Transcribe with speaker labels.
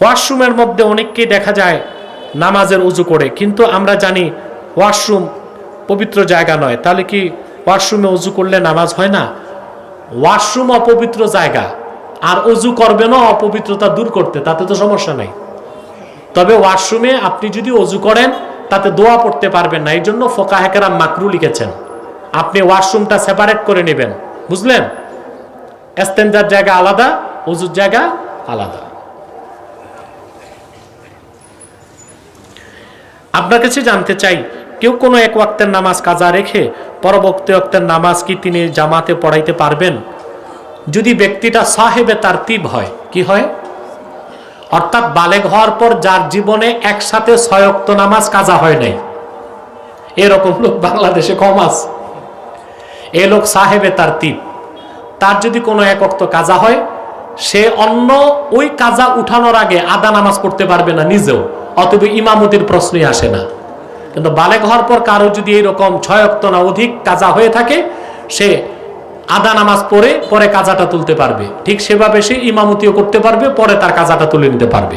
Speaker 1: ওয়াশরুমের মধ্যে অনেককেই দেখা যায় নামাজের উজু করে, কিন্তু আমরা জানি ওয়াশরুম পবিত্র জায়গা নয়। তাহলে কি ওয়াশরুমে উজু করলে নামাজ হয় না? ওয়াশরুম অপবিত্র জায়গা, আর উজু করবেনও অপবিত্রতা দূর করতে, তাতে তো সমস্যা নাই। তবে ওয়াশরুমে আপনি যদি অজু করেন, তাতে দোয়া পড়তে পারবেন না। এই জন্য ফোকা হেকেরাম মাকরু লিখেছেন। আপনি ওয়াশরুমটা সেপারেট করে নেবেন, বুঝলেন? এস্তেঞ্জার জায়গা আলাদা অজুর জায়গা আলাদা। আপনার কাছে জানতে চাই, কেউ কোনো এক ওয়াক্তের নামাজ কাজা রেখে পরবর্তী ওয়াক্তের নামাজ কি তিনি জামাতে পড়াইতে পারবেন? যদি ব্যক্তিটা সাহেবে তার তিব হয়, কি হয়? অর্থাৎ বালেগ হওয়ার পর যার জীবনে একসাথে ছয়ক্ত নামাজ কাজা হয় নাই। এরকম লোক বাংলাদেশে কম এ লোক সাহেবে তার তিব তার যদি কোনো এক অক্ত কাজা হয়, সে অন্য ওই কাজা উঠানোর আগে আদা নামাজ পড়তে পারবে না নিজেও। অতএব ইমামতির প্রশ্নই আসে না। কিন্তু বালেক হওয়ার পর কারও যদি এইরকম ছয় অক্ত না অধিক কাজা হয়ে থাকে, সে আদা নামাজ পড়ে, পরে কাজাটা তুলতে পারবে। ঠিক সেভাবে সে ইমামতিও করতে পারবে, পরে তার কাজাটা তুলে নিতে পারবে।